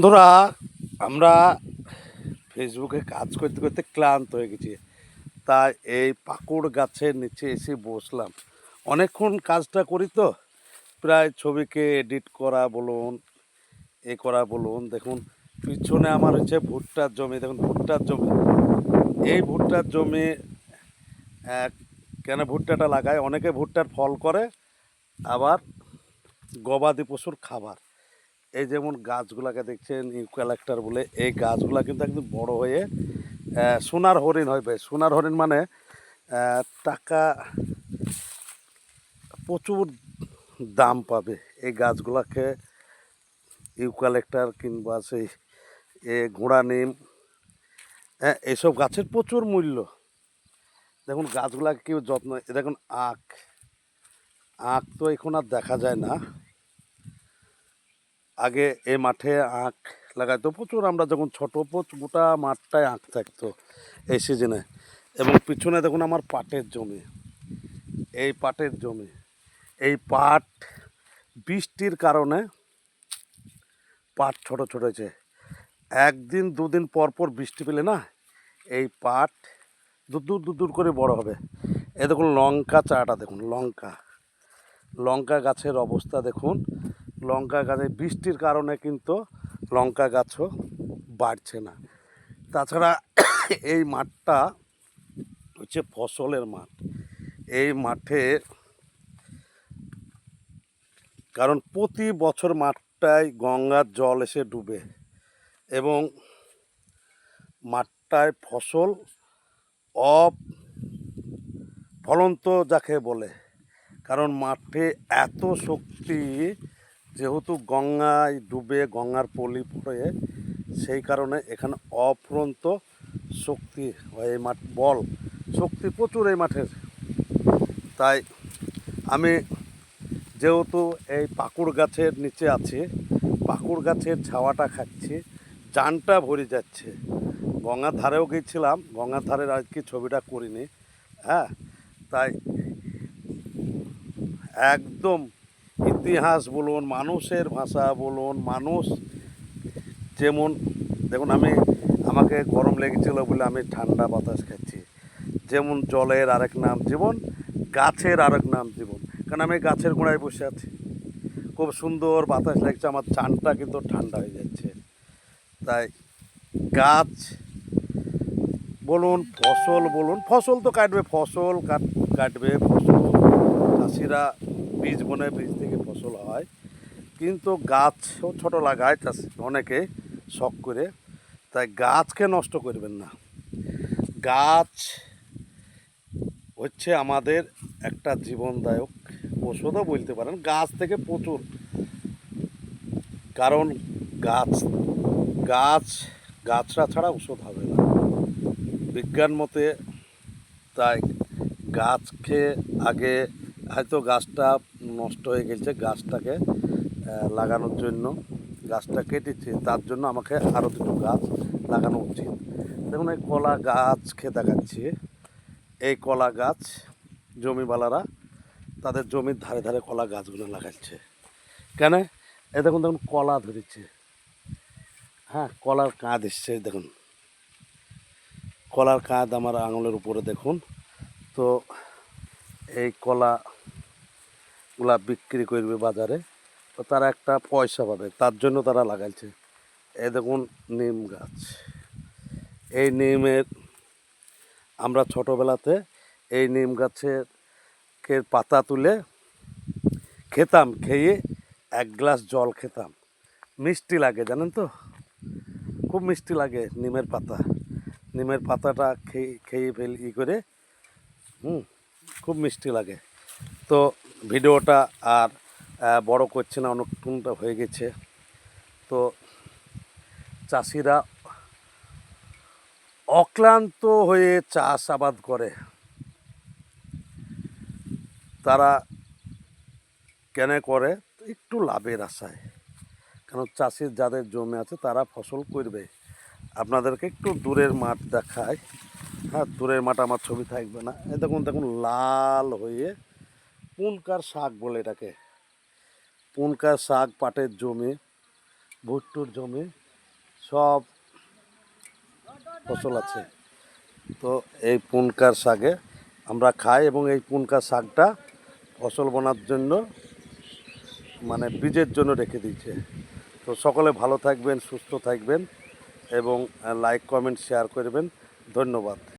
বন্ধুরা, আমরা ফেসবুকে কাজ করতে করতে ক্লান্ত হয়ে গেছি। তাই এই পাকুড় গাছের নিচে এসে বসলাম। অনেকক্ষণ কাজটা করি তো, প্রায় ছবিকে এডিট করা বলুন, এ করা বলুন, দেখুন, পিছনে আমার হচ্ছে ভুট্টার জমি, দেখুন, ভুট্টার জমি। এই ভুট্টার জমি কেন ভুট্টাটা লাগায়? অনেকে ভুট্টার ফল করে, আবার গবাদি পশুর খাবার। এই যেমন গাছগুলাকে দেখছেন ইউক্যালেক্টার বলে, এই গাছগুলা কিন্তু একদম বড় হয়ে সোনার হরিণ হয় হবে সোনার হরিণ মানে টাকা প্রচুর দাম পাবে। এই গাছগুলাকে ইউক্যালেক্টার কিংবা সেই, এ ঘোড়া নিম হ্যাঁ এইসব গাছের প্রচুর মূল্য। দেখুন, গাছগুলাকে কেউ যত্ন দেখুন, আখ। আখ তো এখন আর দেখা যায় না। আগে এ মাঠে আখ লাগাইতো। প্রচুর আমরা যখন ছোট গোটা মাঠটায় আখ থাকতো এই সিজনে এবং পিছনে দেখুন আমার পাটের জমি। এই পাটের জমি। এই পাট বৃষ্টির কারণে পাট ছোট ছোট হয়েছে। একদিন, দুদিন পর পর বৃষ্টি পেলে না এই পাট দূর দূর দূর দূর করে বড় হবে। এ দেখুন লঙ্কা চাটা দেখুন, লঙ্কা। লঙ্কা গাছের অবস্থা দেখুন। লঙ্কা গাছে বৃষ্টির কারণে কিন্তু লঙ্কা গাছও বাড়ছে না। তাছাড়া এই মাঠটা হচ্ছে ফসলের মাঠ। এই মাঠে কারণ প্রতি বছর মাঠটায় গঙ্গার জল এসে ডুবে এবং মাঠটায় ফসল অফ ফলন্ত যাকে বলে। কারণ মাঠে এত শক্তি যেহেতু গঙ্গায় ডুবে গঙ্গার পলি পড়ে, সেই কারণে এখানে অফুরন্ত শক্তি হয় এই মাঠ, বল শক্তি প্রচুর এই মাঠের। তাই আমি যেহেতু এই পাকুড় গাছের নিচে আছি, পাকুড় গাছের ছাওয়াটা খাচ্ছি, জানটা ভরে যাচ্ছে। গঙ্গার ধারেও গেছিলাম, গঙ্গার ধারের আজকে ছবিটা করিনি হ্যাঁ? তাই একদম ইতিহাস বলুন, মানুষের ভাষা বলুন, মানুষ যেমন, দেখুন আমি, আমাকে গরম লেগেছিল বলে আমি ঠান্ডা বাতাস খাচ্ছি। যেমন জলের আরেক নাম জীবন, গাছের আরেক নাম জীবন। কারণ আমি গাছের গোড়ায় বসে আছি। খুব সুন্দর বাতাস লাগছে, আমার চানটা কিন্তু ঠান্ডা হয়ে যাচ্ছে। তাই গাছ বলুন, ফসল বলুন, ফসল তো কাটবে, ফসল কাট, কাটবে, ফসল, চাষিরা বীজ বনে বীজ থেকে ফসল হয়। কিন্তু গাছও ছোট লাগায় অনেকে শখ করে। তাই গাছকে নষ্ট করবেন না। গাছ হচ্ছে আমাদের একটা জীবনদায়ক ওষুধও বলতে পারেন। গাছ থেকে প্রচুর। কারণ গাছ গাছ, গাছরা ছাড়া ওষুধ হবে না। বিজ্ঞান মতে তাই গাছকে আগে হয়তো গাছটা নষ্ট হয়ে গেছে গাছটাকে লাগানোর জন্য। গাছটা কেটেছে, তার জন্য আমাকে আরও দুটো গাছ লাগানো উচিত। দেখুন, এই কলা গাছ খেয়ে দেখাচ্ছি এই কলা গাছ জমিওয়ালারা তাদের জমির ধারে ধারে কলা গাছগুলো লাগাচ্ছে। কেন? এ দেখুন দেখুন, কলা ধরেছে। হ্যাঁ কলার কাঁধ এসছে, দেখুন। কলার কাঁধ আমার আঙুলের উপরে, দেখুন। তো এই কলাগুলা বিক্রি করবে বাজারে, তো তারা একটা পয়সা পাবে, তার জন্য তারা লাগাইছে। এই দেখুন নিম গাছ। এই নিমের আমরা ছোটোবেলাতে এই নিম গাছের পাতা তুলে খেতাম, খেয়ে এক গ্লাস জল খেতাম। মিষ্টি লাগে, জানেন তো? খুব মিষ্টি লাগে নিমের পাতা। নিমের পাতাটা খেয়ে খেয়ে ফেল, ই করে, হুম। খুব মিষ্টি লাগে। তো ভিডিওটা আর বড় করছে না অনেকক্ষণটা হয়ে গেছে। তো চাষিরা অক্লান্ত হয়ে চাষ আবাদ করে। তারা কেন করে? একটু লাভের আশায়। কারণ চাষির যাদের জমি আছে, তারা ফসল করবে। আপনাদেরকে একটু দূরের মাঠ দেখায়। হ্যাঁ দূরের মাঠ আমার ছবি থাকবে না। এ দেখুন দেখুন, লাল হয়ে পুনকার শাক বলে এটাকে। পুনকার শাক পাটের জমি, ভুট্টুর জমি, সব ফসল আছে। তো এই পুনকার শাকে আমরা খাই এবং এই পুনকার শাকটা ফসল বোনার জন্য মানে বীজের জন্য রেখে দিয়েছে। তো সকলে ভালো থাকবেন, সুস্থ থাকবেন এবং লাইক কমেন্ট শেয়ার করবেন। ধন্যবাদ।